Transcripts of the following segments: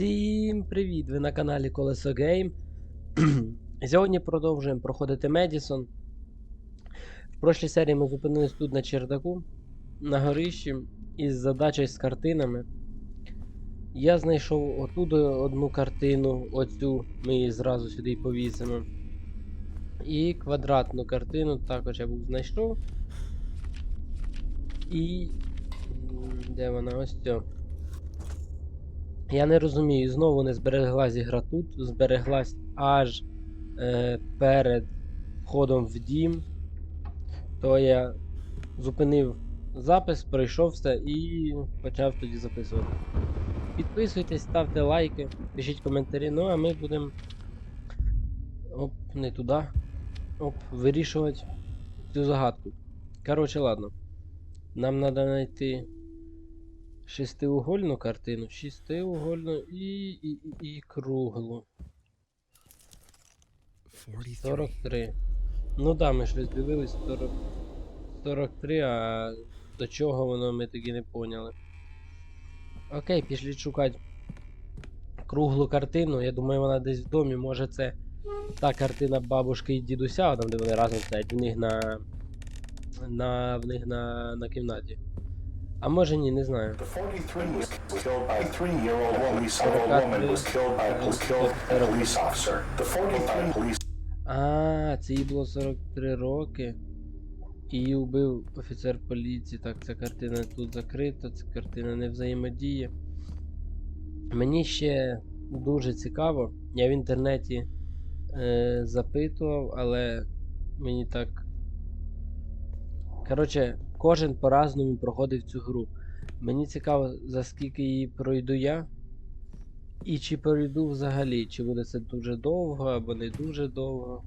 Всім привіт! Ви на каналі Колесо Гейм. Сьогодні продовжуємо проходити Медісон. В прошлій серії ми зупинились тут на чердаку, на горищі, із задачею з картинами. Я знайшов отут одну картину, оцю ми її зразу сюди повісимо. І квадратну картину також я був знайшов. І. Де вона? Ось ця. Я не розумію, знову не збереглась ігра тут, збереглась аж е, перед входом в дім. То я зупинив запис, пройшов все і почав тоді записувати. Підписуйтесь, ставте лайки, пишіть коментарі, ну а ми будемо. Оп, не туди. Оп, вирішувати цю загадку. Коротше, ладно. Нам треба знайти шестиугольну картину, шестиугольну і, і, і, і круглу. 43. 43. Ну да, ми щось дивились 40... 43, а до чого воно ми тоді не поняли. Окей, пішли шукати круглу картину. Я думаю, вона десь в домі. Може це та картина бабушки і дідуся, там де вони разом стоять, в них на. на в них на, на кімнаті. А може ні, не знаю. The 43 was killed by a three-year-old police woman was killed by was killed by a police officer. The 43 police А, це їй було 43 роки. І її вбив офіцер поліції. Так, ця картина тут закрита, ця картина не взаємодіє. Мені ще дуже цікаво. Я в інтернеті е, запитував, але мені так. Коротше, кожен по-разному проходив цю гру. Мені цікаво, за скільки її пройду я. І чи пройду взагалі, чи буде це дуже довго або не дуже довго.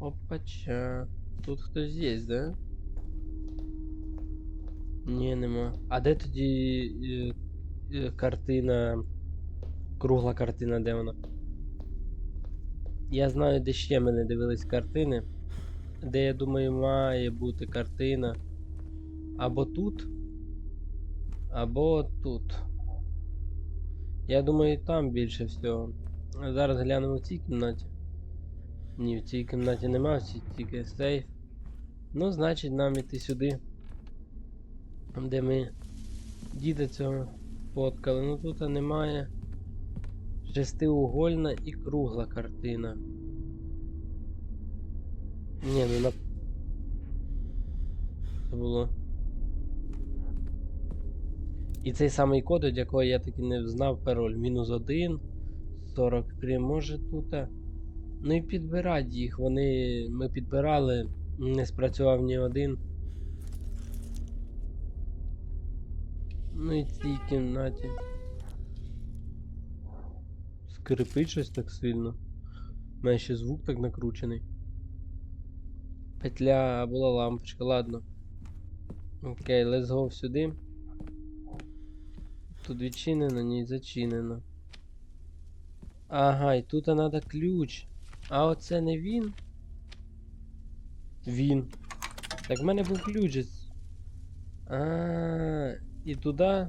Опача. Тут хтось є, да? Ні, нема. А де тоді е, е, картина. Кругла картина, де вона? Я знаю, де ще ми не дивились картини. Де, я думаю, має бути картина. Або тут. Або тут. Я думаю, там більше всього. Зараз глянемо в цій кімнаті. Ні, в цій кімнаті нема, в цій тільки сейф. Ну, значить, нам іти сюди. Де ми діда цього фоткали. Ну тут немає. Шестиугольна і кругла картина. Ні, ну на. Це було. І цей самий код, від якого я таки не знав пароль. Мінус 1, 43, може тут. Ну і підбирати їх. Вони. Ми підбирали, не спрацював ні один. Ну і в цій кімнаті. Скрипить щось так сильно. У мене ще звук так накручений. Петля була лампочка, ладно. Окей, let's go сюди. Тут відчинено, ні, зачинено. Ага, і тут треба ключ. А оце не він? Він. Так в мене був ключ. же. А, і туди.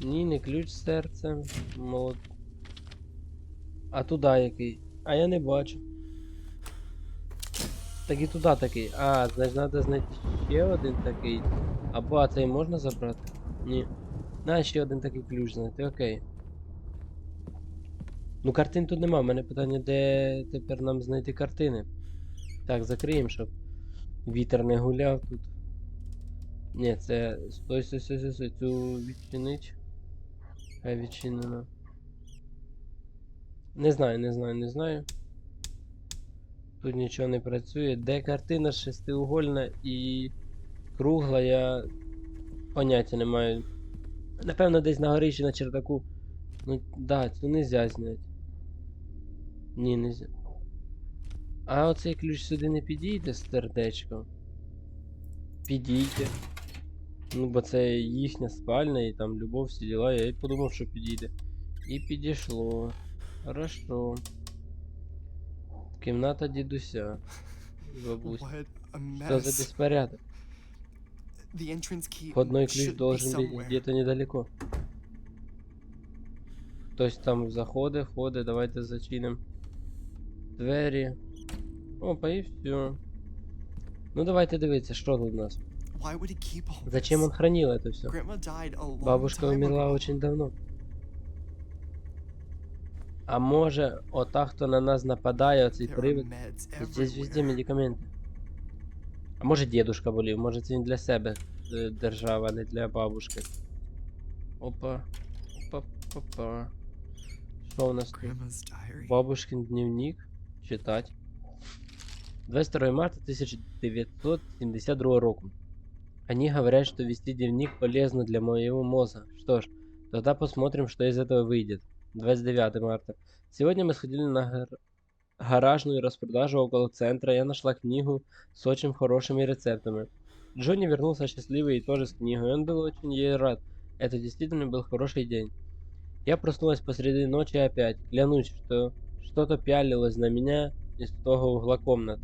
Ні, не ключ з серцем. Молод. А туди який? А я не бачу. Так і туди такий. А, значить треба знайти ще один такий. Або а цей можна забрати? Ні. На, ще один такий ключ знайти, окей. Ну картин тут нема, у мене питання, де тепер нам знайти картини. Так, закриємо, щоб вітер не гуляв тут. Ні, це. Стой, стой, стой, стой, стой, цю відчинить. Хай відчинено. Не знаю, не знаю, не знаю. Тут нічого не працює. Де картина шестиугольна і кругла, я поняття не маю. Напевно, десь на горищі на чердаку. Ну, да, цю нельзя зняти. Ні, не нельзя. А оцей ключ сюди не підійде з сердечком. Підійде. Ну, бо це їхня спальня і там любов всі діла, я й подумав, що підійде. І підійшло. Хорошо. Кімната дідуся. Бабусь. Що за mess. Входной ключ should be должен быть somewhere. где-то недалеко. Хтось там заходить, ходить, давайте зачинимо двері. Опа, і все. Ну давайте дивитися, що тут у нас. Why would he keep all Зачем он this? хранил это все? Grandma died a long Бабушка time умерла ago. очень давно. А може, ота, хто на нас нападає, оцей There are привид. meds Здесь везде everywhere. А може дедушка болів, може це він для себе е, держав, а не для бабушки. Опа. Опа, опа. Що у нас тут? Бабушкин дневник. Читать. 22 марта 1972 року. Они говорят, что вести дневник полезно для моего мозга. Что ж, тогда посмотрим, что из этого выйдет. 29 марта. Сегодня мы сходили на гар- гаражную распродажу около центра. Я нашла книгу с очень хорошими рецептами. Джонни вернулся счастливый и тоже с книгой. Он был очень ей рад. Это действительно был хороший день. Я проснулась посреди ночи опять. Клянусь, что что-то пялилось на меня из того угла комнаты.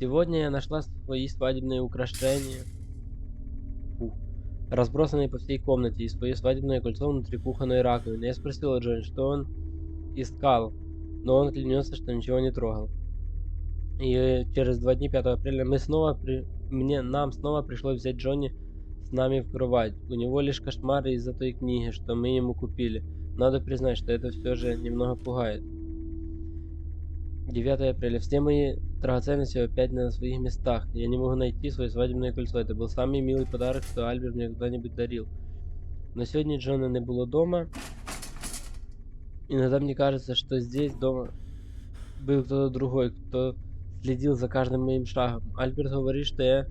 Сегодня я нашла свои свадебные украшения, Фу. разбросанные по всей комнате, и свое свадебное кольцо внутри кухонной раковины. Я спросила Джонни, что он искал, но он клянется, что ничего не трогал. И э, через два дня, 5 апреля, мы снова при... мне, нам снова пришлось взять Джонни с нами в кровать. У него лишь кошмары из-за той книги, что мы ему купили. Надо признать, что это все же немного пугает. 9 апреля. Все мои драгоценности опять на своих местах. Я не могу найти свое свадебное кольцо. Это был самый милый подарок, что Альберт мне когда-нибудь дарил. Но сегодня Джона не было дома. Иногда мне кажется, что здесь дома был кто-то другой, кто следил за каждым моим шагом. Альберт говорит, что я,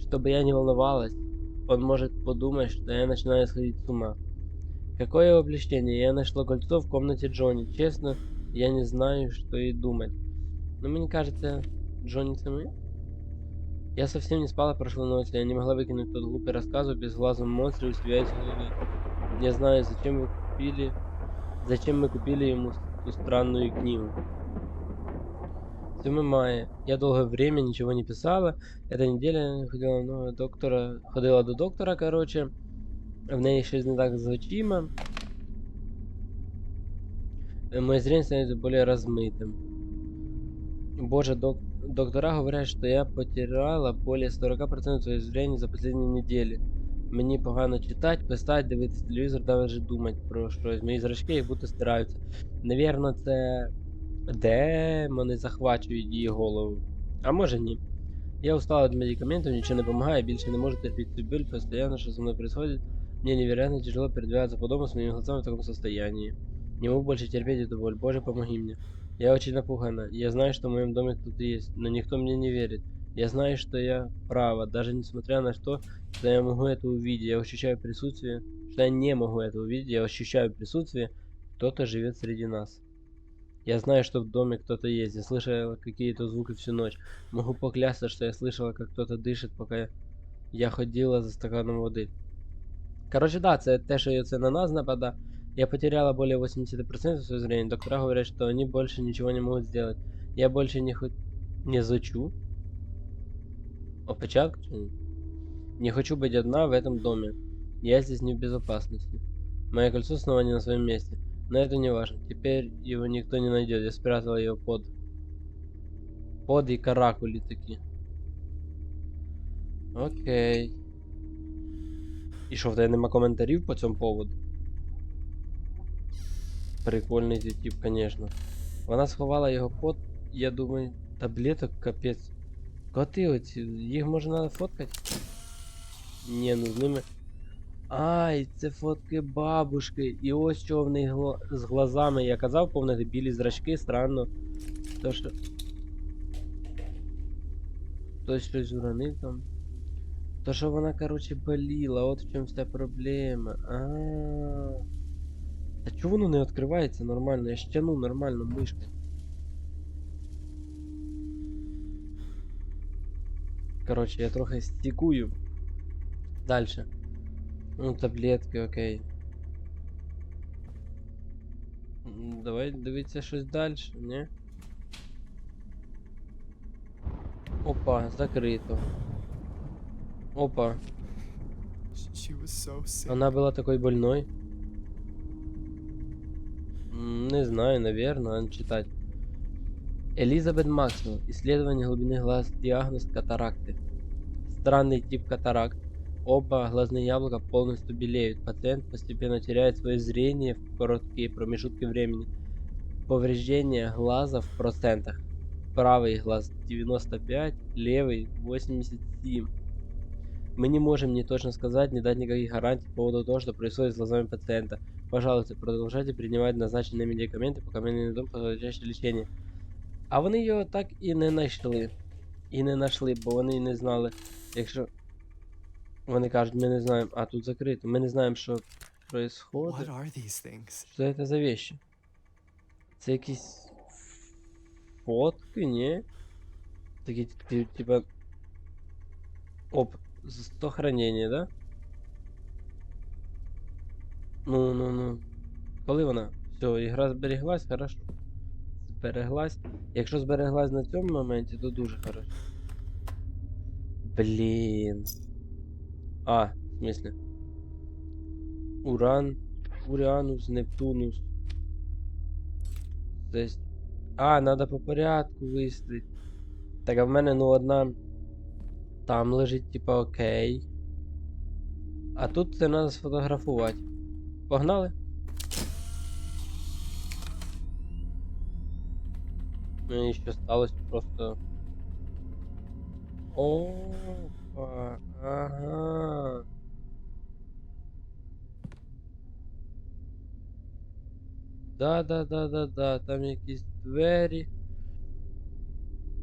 чтобы я не волновалась, он может подумать, что я начинаю сходить с ума. Какое облегчение, я нашла кольцо в комнате Джонни. Честно, я не знаю, что и думать. Но мне кажется, Джонни це ми? Я совсем не спала прошлой ночью, я не могла выкинуть тот глупый рассказ о безглазом монстре у себя из головы. Не знаю, зачем вы купили... Зачем мы купили ему ту странную книгу. 7 мая. Я долгое время ничего не писала. Эта неделя ходила ну, доктора, ходила до доктора, короче. В неї щось не так з очима. Э, Мое зрение становится более размытым. Боже, док- доктора говорят, что я потеряла более 40% своего зрения за последні неділі. Мені погано читати, писати, дивитися телевізор, навіть думати про щось. Мої зрачки як будто стираються. Навірно, це демони захвачують її голову. А може ні. Я устала от медикаментов, ничего не помогает, больше не может терпеть эту боль, постоянно что со мной происходит. Мне невероятно тяжело передвигаться по дому с моими глазами в таком состоянии. Не могу больше терпеть эту боль. Боже, помоги мне. Я очень напугана. Я знаю, что в моем доме кто-то есть, но никто мне не верит. Я знаю, что я права, даже несмотря на то, что я могу это увидеть. Я ощущаю присутствие, что я не могу это увидеть, я ощущаю присутствие, кто-то живет среди нас. Я знаю, что в доме кто-то есть. Я слышала какие-то звуки всю ночь. Могу поклясться, что я слышала, как кто-то дышит, пока я, ходила за стаканом води. Короче, да, це те, що це на нас напада. Я потеряла более 80% своего зрения. Доктора говорят, что они больше ничего не могут сделать. Я больше не хоть не зачу. Опечатку? чи ні? Не хочу быть одна в этом доме. Я здесь не в безопасности. Мое кольцо снова не на своем месте. Но это не важно. Теперь его никто не найдет. Я спрятала его под... Под и каракули такие. Окей. І що, в тебе нема коментарів по цьому поводу? Прикольний цей тип, конечно. Вона сховала його под, я думаю, таблеток капець. Коти оці, їх може надо фоткати? Ні, ну з ними. Ай, це фотки бабушки. І ось що в них з глазами. Я казав, повнити білі зрачки, странно. То що. Хтось щось уронив там. То що вона, короче, боліла, от в чому вся проблема. А. А чого воно не відкривається нормально? Я тяну нормально мишкою. Короче, я трохи стікую. Дальше. Ну, таблетки, окей. М, Давай дивитися щось далі, ні? Опа, закрито. Опа, Sh- She was so sick. она была такой больной. М, Не знаю, наверное, надо читать. Элизабет Максвелл. Исследование глубины глаз. Диагноз катаракты. Странный тип катаракт. Оба глазные яблока полностью белеют. Пациент постепенно теряет свое зрение в короткие промежутки времени. Повреждение глаза в процентах. Правый глаз 95, левый 87. Мы не можем ни точно сказать, ни дать никаких гарантий по поводу того, что происходит с глазами пациента. Пожалуйста, продолжайте принимать назначенные медикаменты, пока ми не знайдемо подходяще лічення. А вони його так і не знайшли. І не знайшли, бо вони не знали, якщо. Вони кажуть, ми не знаємо, а тут закрито. Ми не знаємо, що are? Що це за вещи? Це якісь фотки, ні? Такі, типа. Оп, сохранение, да? Ну, ну, ну. Коли вона? Все, ігра зберіглась, хорошо. Збереглась. Якщо збереглась на цьому моменті, то дуже хорошо. Блін. А, в смысле? Уран, Уріанус, Нептунус. Десь. А, надо по порядку виставити. Так, а в мене, ну, одна. Там лежить, типа, окей. А тут це треба сфотографувати. Погнали? Ну і що сталося просто. Опа, ага. Да, да, да, да, да, там якісь двері.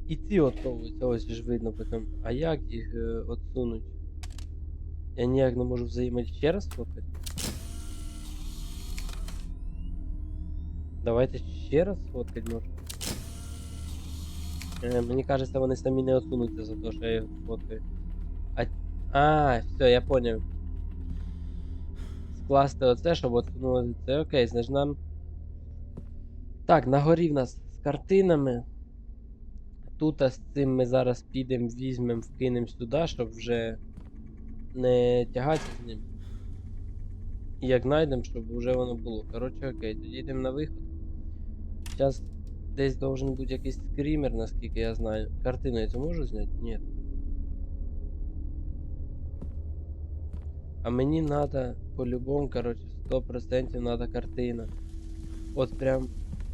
І ці отовуються, ось ж видно потім. А як їх е, отсунуть? Я ніяк не можу взаємодіяти. Ще раз фоткати? Давайте ще раз фоткати може. Е, мені кажеться, вони самі не отсунуться за те, що я їх фоткаю. А, а все, я поняв. Скласти оце, щоб отсунули це. Окей, значить нам. Так, на горі в нас з картинами. Тут а з цим ми зараз підемо, візьмемо, вкинемо сюди, щоб вже не тягатися з ним. І як знайдемо, щоб вже воно було. Коротше, окей, тоді йдемо на виход. Зараз десь должен бути якийсь скрімер, наскільки я знаю. Картину я це можу зняти? Ні. А мені надо по-любому, короче, 100% надо картина. От прям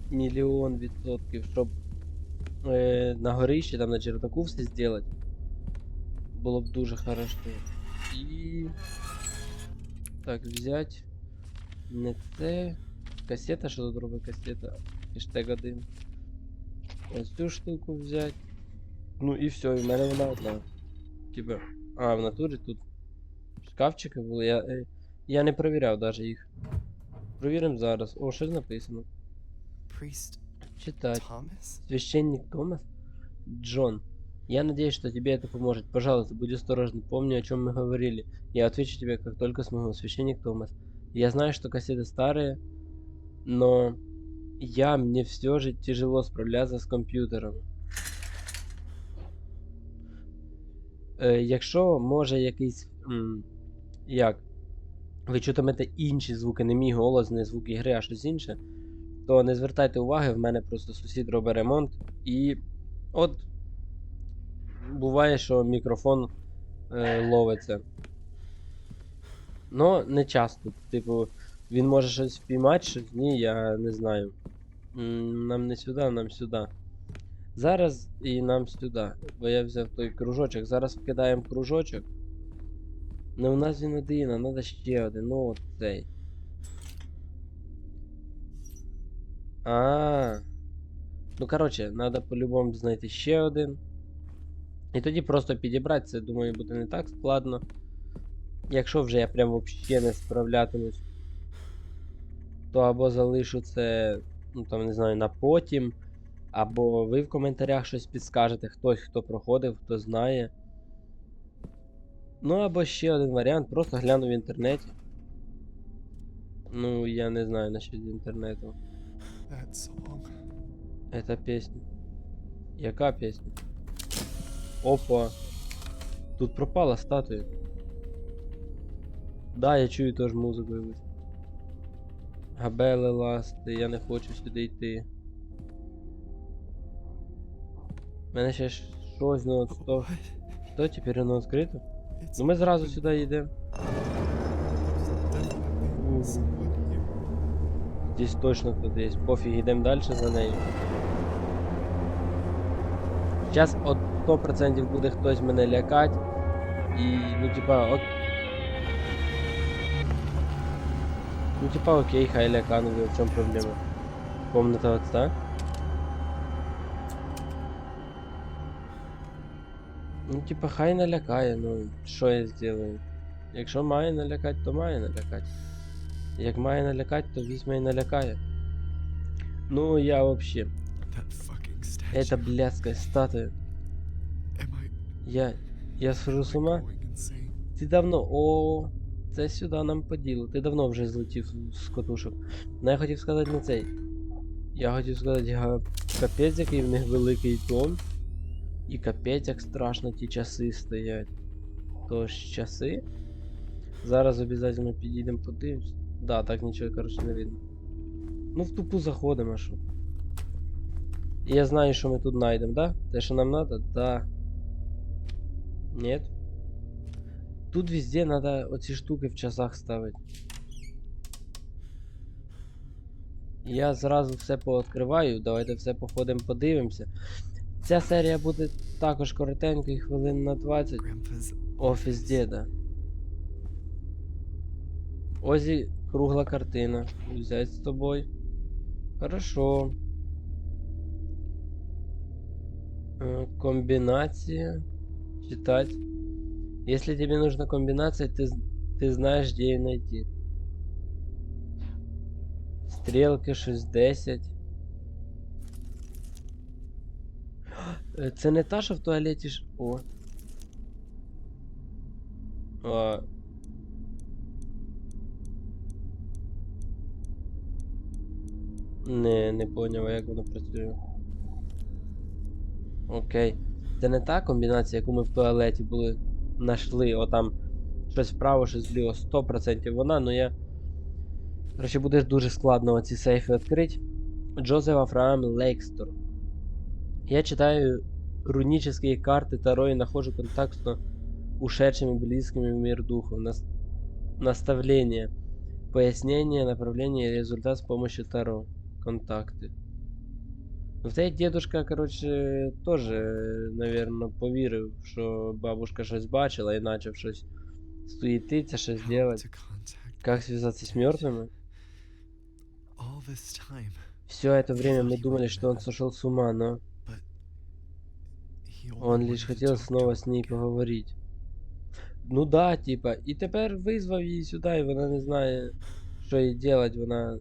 мільйон відсотків, щоб е, на горищі, там на чердаку все зробити. Було б дуже хорошо. І. Так, взять. Не це. Касета, що тут робить касета? Хештег 1. Ось цю штуку взять. Ну і все, і в мене вона одна. Типа. А, в натурі тут шкафчики були. Я, е, я не перевіряв даже їх. Провіримо зараз. О, щось написано. Priest Читать. Thomas? Священник Томас? Джон. Я надеюсь, что тебе это поможет. Пожалуйста, будь осторожен. Помни, о чем мы говорили. Я отвечу тебе, как только смогу. Священник Томас. Я знаю, что кассеты старые, но я, мне все же тяжело справляться з комп'ютером. Е, якщо може якийсь. Як? Ви чутимете інші звуки, не мій голос, не звук ігри, а щось інше, то не звертайте уваги, в мене просто сусід робить ремонт. І от буває, що мікрофон е, ловиться. Ну, не часто. Типу, він може щось впіймати, щось ні, я не знаю. Нам не сюди, нам сюди. Зараз і нам сюди. Бо я взяв той кружочок. Зараз вкидаємо кружочок. Не у нас він один, а треба ще один. Ну от цей. А. Ну, коротше, треба по-любому знайти ще один. І тоді просто підібрати це, думаю, буде не так складно. Якщо вже я прям взагалі не справлятимусь, то або залишу це, ну там не знаю, на потім, або ви в коментарях щось підскажете, хтось, хто проходив, хто знає. Ну, або ще один варіант, просто гляну в інтернеті. Ну, я не знаю насчет інтернету. Это песня. Яка песня? Опа. Тут пропала статуя. Да, я чую теж музику якусь. Габели ласти, я не хочу сюди йти. У мене ще щось, ну от What? що тепер воно відкрито? Ну ми зразу сюди йдемо. Здесь точно хтось є. Пофіг, йдемо далі за нею. Зараз от 100% буде хтось мене лякати. І, ну типа, от. Ну типа окей, хай ляка, ну в чому проблема? Комната от та? Ну типа хай налякає, ну що я зроблю? Якщо має налякати, то має налякати. Як має налякати, то візьме і налякає. Ну я вообще. That fucking statue. Это блядская статуя. Am I, Я. Я схожу am з I ума. going insane? Ти давно. О, це сюди нам по ділу. Ти давно вже злетів з котушок. Ну я хотів сказати не цей. Я хотів сказати, капець, який в них великий дом. І капець, як страшно ті часи стоять. Тож часи. Зараз обов'язково підійдемо подивимось. Да, так нічого, коротше, не видно. Ну, в тупу заходимо, що. Я знаю, що ми тут знайдемо, да? Те, що нам надо? Да. Нет. Тут везде надо оці штуки в часах ставити. Я зразу все пооткриваю, давайте все походимо подивимося. Ця серія буде також коротенькою, хвилин на 20. Grandpa's Офіс деда. Озі кругла картина. Взять с тобой. Хорошо. Э, Комбинация. Читать. Если тебе нужна комбинация, ты, ты знаешь, где ее найти. Стрелки 610. Е, Це не та, що в туалеті ж. О. А... Не, не поняв, як воно працює. Окей. Це не та комбінація, яку ми в туалеті були знайшли, отам щось вправо, щось вліво, 100% вона, но я. Короче, буде дуже складно оці сейфи відкрити. Джозеф Афраам Лейкстор. Я читаю рунические карты Таро и нахожу контакт ушедшими близкими в мир духов. Нас... Наставление. Пояснение, направление и результат с помощью Таро. Контакты. Ну, цей дедушка, короче, тоже, наверное, повірив, що бабушка щось бачила і почав щось суетиться, щось how делать. to contact Как связаться с мертвыми? all this time. Все это время мы думали, что он сошел с ума, но He only он лишь wanted to хотел talk to снова с ней Olga. поговорить. Ну да, типа, і тепер визвав її сюди, і вона не знає, що їй делать, вона,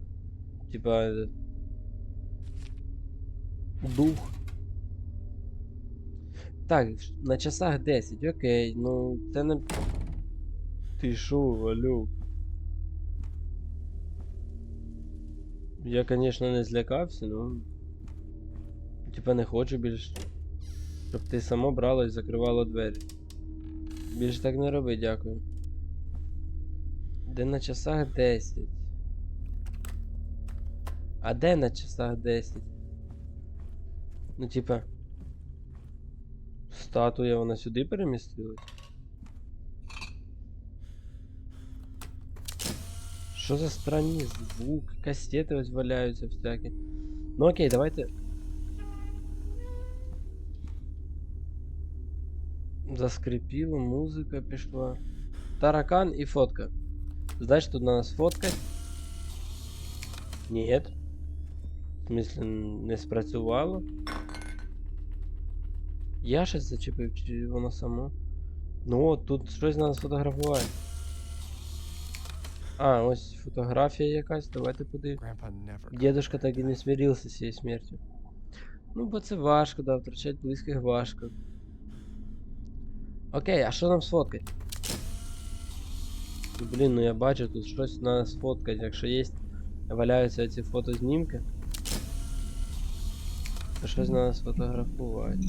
типа, е, Дух. Так, на часах 10, окей, ну це не. Ти шо, алло? Я, конечно, не злякався, ну. Типа не хочу більше. Щоб ти само брало і закривало двері. Більше так не роби, дякую. Де на часах 10? А де на часах 10? Ну, типа. Статуя, вона сюди перемістилась? Що за странні звуки? Кастети ось валяються всякі. Ну окей, давайте. Заскрипіло, музика пішла. Таракан і фотка. Значить, тут на нас фоткать? Нет. В смысле, н- не спрацювало? Я щось зачепив, чи воно само? Ну от, тут щось на нас фотографувати. А, ось фотографія якась, давайте подивимось. Дедушка так і не смирився з цією смертю. Ну, бо це важко, да, втрачати близьких важко. Окей, а що нам сфоткать? Ну, Блін, ну я бачу, тут щось на сфоткать. Якщо є, валяються ці фотознімки. То щось треба сфотографувати.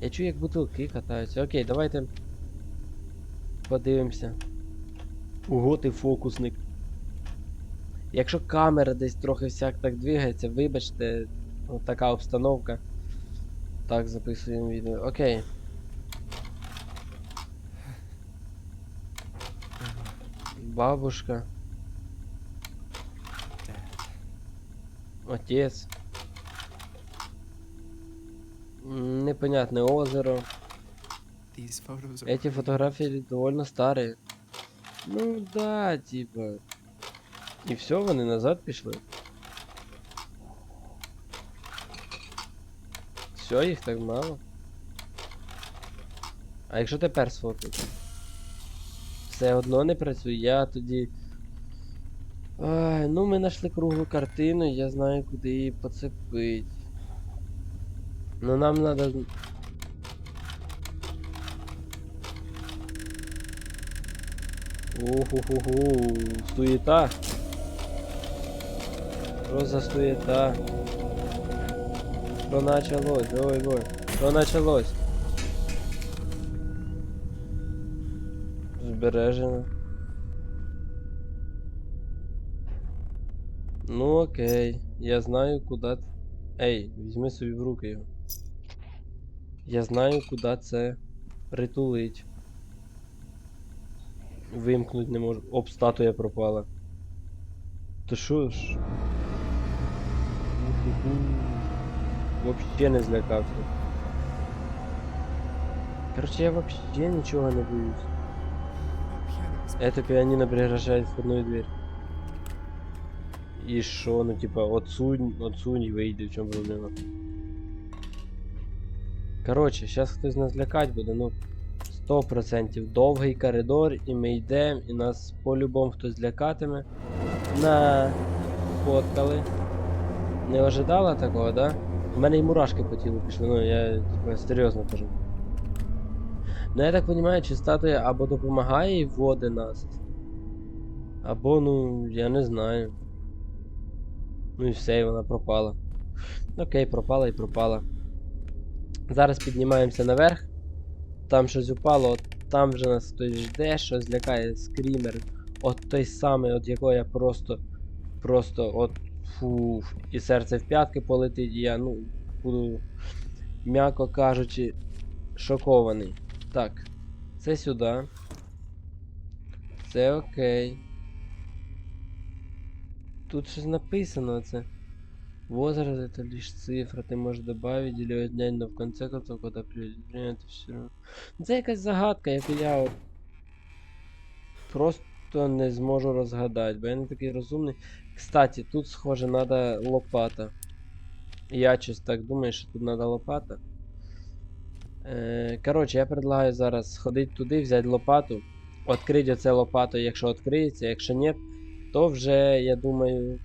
Я чую, як бутилки катаються. Окей, давайте подивимося. Ого, ти фокусник. Якщо камера десь трохи всяк так двигається, вибачте, от така обстановка. Так, записуємо відео. Окей. Бабушка, Dad. Непонятне озеро. Эти фотографии довольно старые. Ну да, типа. І все, вони назад пішли. Все, їх так мало. А якщо тепер сфотати? Все одно не працює, я тоді. Ай, ну ми знайшли круглу картину, я знаю, куди її поцепить. Ну нам надо. Уху-ху-ху, суета. Що за суета? Що началось? Ой, ой. Що началось? Збережено. Ну окей, я знаю куди. Ей, візьми собі в руки його. Я знаю, куди це притулить. Вимкнуть не можу. Оп, статуя пропала. То що ж? Вообще не злякався. Короче, я вообще нічого не боюсь. Это пианино превращает входную дверь. И шо, ну типа, отсунь, отсунь и выйди, в чем проблема? Короче, сейчас хтось нас лякать буде, ну 100% довгий коридор, і ми йдемо, і нас по-любому хтось лякатиме. На фоткали. Не ожидала такого, да? У мене і мурашки по тілу пішли, ну я типа серйозно кажу. Ну я так розумію, чи статуя або допомагає і вводить нас. Або, ну, я не знаю. Ну і все, і вона пропала. Окей, пропала і пропала. Зараз піднімаємося наверх. Там щось упало, от там вже нас хтось жде, щось лякає скрімер. От той самий, от якого я просто. Просто от. Фу, і серце в п'ятки полетить, і я, ну, буду, м'яко кажучи, шокований. Так, це сюди. Це окей. Тут щось написано це. Возраст это лишь цифра, ти можеш добавить или отнять, но в конце концов, когда придет все равно. Це якась загадка, яку я от просто не зможу розгадати, бо я не такий розумний. Кстати, тут, схоже, надо лопата. Я щось так думаю, що тут надо лопата. Е, коротше, я предлагаю зараз сходити туди, взяти лопату, відкрити оце лопату, якщо відкриється, якщо ні, то вже, я думаю.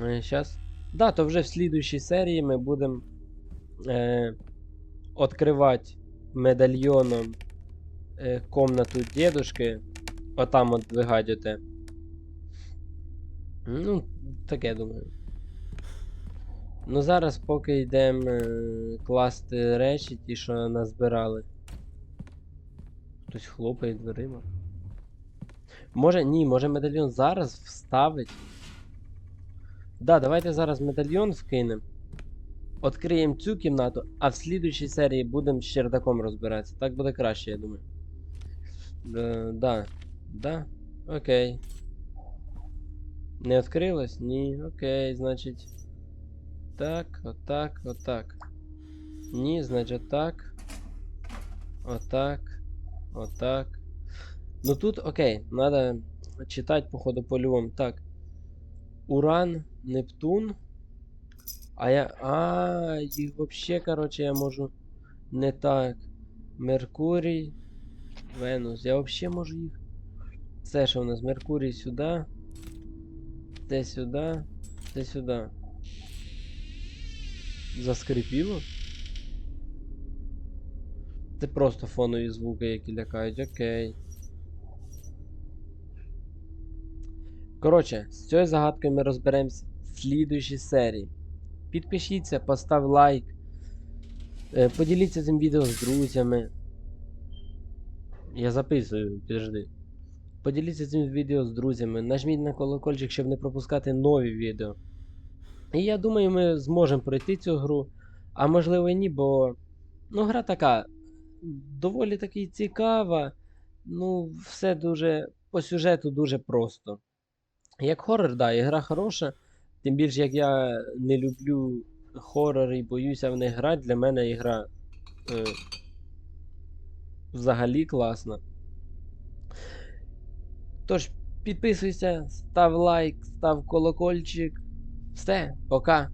Е, щас. Да, то вже в слідуючій серії ми будемо е, відкривати медальйоном е, комнату дедушки. Отам от вигадюєте. Ну, таке думаю. Ну зараз поки йдемо е, класти речі, ті, що назбирали. Хтось хлопає дверима. Може, ні, може медальйон зараз вставить. Да, давайте зараз медальйон вкинемо. Откриємо цю кімнату, а в слідуючій серії будемо з чердаком розбиратися. Так буде краще, я думаю. Е, да. Да. Окей. Не відкрилось? Ні, окей, значить. Так, отак, отак. Ні, значить отак. Отак. Отак. Ну тут окей, надо читать, походу, по-любому. Так. Уран, Нептун. А я. А, їх вообще, короче, я можу. Не так. Меркурій. Венус. Я вообще можу їх. Це що у нас? Меркурій сюди. Це сюди. Це сюди. Заскрипіло? Це просто фонові звуки, які лякають, окей. Коротше, з цією загадкою ми розберемось в слідуючій серії. Підпишіться, постав лайк. е, Поділіться цим відео з друзями. Я записую, підожди. Поділіться цим відео з друзями, нажміть на колокольчик, щоб не пропускати нові відео. І я думаю, ми зможемо пройти цю гру. А можливо і ні, бо ну, гра така доволі таки цікава. Ну, все дуже по сюжету дуже просто. Як хорор, да, ігра хороша. Тим більше, як я не люблю хорор і боюся в них грати, для мене ігра е, взагалі класна. Тож, підписуйся, став лайк, став колокольчик. Все, пока.